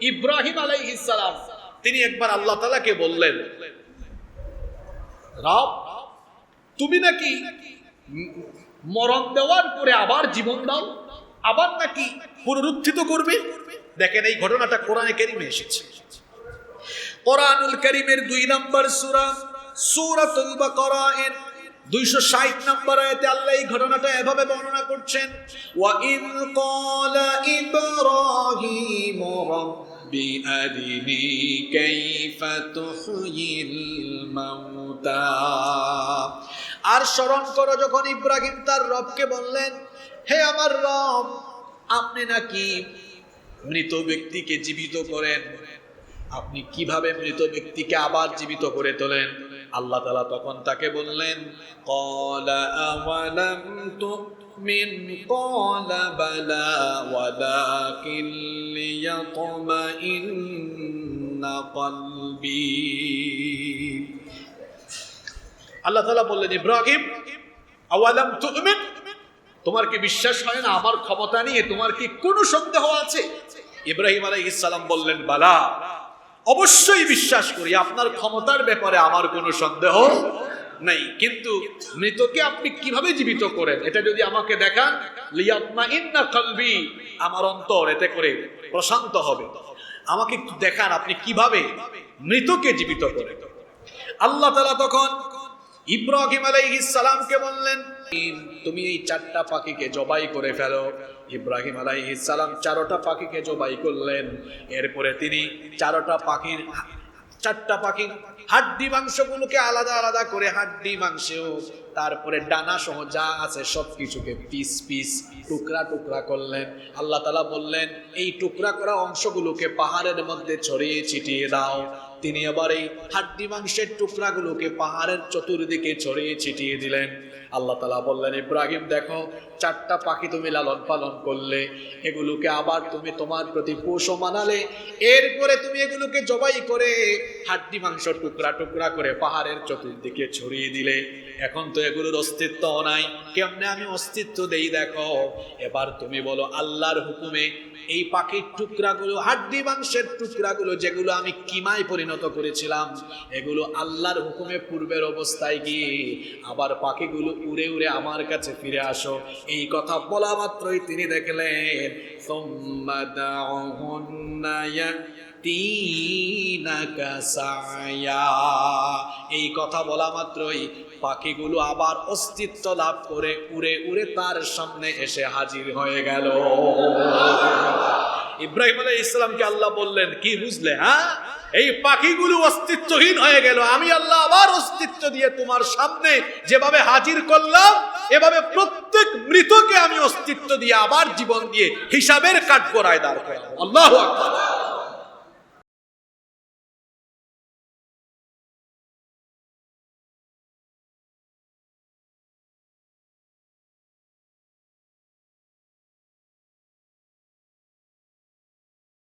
ইব্রাহিম আলাইহিসসালাম তিনি একবার আল্লাহ তালাকে বললেন, রব, তুমি নাকি মরণ দেওয়ার পরে আবার জীবন দাও? আবার নাকি পুনরুত্থিত করবে? দেখেন, এই ঘটনাটা কোরআনে কেরিমে এসেছে। কোরআনুল করিমের দুই নম্বর সূরা, সূরাতুল বাকারা এর 260 নম্বর আয়াতে আল্লাহ এই ঘটনাটা এভাবে বর্ণনা করছেন, ওয়া ইন ক্বালা ইব্রাহিম আরিনি কাইফা তুহয়িল মাউতা আর স্মরণ করো, যখন ইব্রাহিম তার রবকে বললেন, হে আমার রব, আপনি নাকি মৃত ব্যক্তিকে জীবিত করেন? আপনি কীভাবে মৃত ব্যক্তিকে আবার জীবিত করে তোলেন? আল্লাহ তালা তখন তাকে বললেন, কলা তুমিন কলা বালা ওয়ালাকিন লিয়াতমাইন্না কলবি আল্লাহ তালা বললেন, ইব্রাহিম, আওয়ালাম তুমিন? তোমার কি বিশ্বাস হয় না? আমার ক্ষমতা নিয়ে তোমার কি কোনো সন্দেহ আছে? ইব্রাহিম আলাইহিস সালাম বললেন, বালা, অবশ্যই বিশ্বাস করি, আপনার ক্ষমতার ব্যাপারে আমার কোনো সন্দেহ নেই। কিন্তু মৃতকে আপনি কীভাবে জীবিত করেন? এটা যদি আমাকে দেখান। লিয়াতমা ইন্না কলবি। আমার অন্তর, এতে করে প্রশান্ত হবে। আমাকে দেখান আপনি কীভাবে মৃতকে জীবিত করেন। আল্লাহ তালা তখন ইব্রাহিম আলাইহিস সালামকে বললেন তুমি এই চারটা পাখিকে জবাই করে ফেলো। ইব্রাহিম আলাইহিস সালাম চারটা পাখিকে জবাই করলেন। এরপরে তিনি চারটা পাখির চারটা পাখি হাড্ডি মাংসগুলোকে আলাদা আলাদা করে হাড্ডি মাংসেও তারপরে ডানা সহ যা আছে সব কিছুকে পিস পিস টুকরা টুকরা করলেন। আল্লাহ তালা বললেন, এই টুকরা করা অংশগুলোকে পাহাড়ের মধ্যে ছড়িয়ে ছিটিয়ে দাও। তিনি আবার এই হাড্ডি মাংসের টুকরাগুলোকে পাহাড়ের চতুর্দিকে ছড়িয়ে ছিটিয়ে দিলেন। আল্লাহ তালা বললেন, ইব্রাহিম, দেখো, চারটা পাখি তুমি লালন পালন করলে। এগুলোকে আবার তুমি তোমার প্রতি পোষ মানালে। এরপরে তুমি এগুলোকে জবাই করে হাড্ডি মাংস টুকরা টুকরা করে পাহাড়ের চতুর্দিকে ছড়িয়ে দিলে। এখন তো এগুলোর অস্তিত্ব নাই। কেমনে আমি অস্তিত্ব দেই দেখো? এবার তুমি বলো, আল্লাহর হুকুমে এই পাখির টুকরাগুলো, হাড্ডি মাংসের টুকরাগুলো যেগুলো আমি কিমায় পরিণত করেছিলাম, এগুলো আল্লাহর হুকুমে পূর্বের অবস্থায় গিয়ে আবার পাখিগুলো উড়ে উড়ে আমার কাছে ফিরে আসো। এই কথা বলা মাত্রই তিনি দেখলেন এই কথা বলা মাত্রই পাখিগুলো আবার অস্তিত্ব লাভ করে উড়ে উড়ে তার সামনে এসে হাজির হয়ে গেল। ইব্রাহিম আলাই ইসলামকে আল্লাহ বললেন, কি বুঝলে হ্যাঁ? এই পাখিগুলো অস্তিত্বহীন হয়ে গেল। আমি আল্লাহ আবার অস্তিত্ব দিয়ে তোমার সামনে যেভাবে হাজির করলাম, এভাবে প্রত্যেক মৃতকে আমি অস্তিত্ব দিয়ে আবার জীবন দিয়ে হিসাবের কাঠ করায় দাঁড় করলাম। আল্লাহ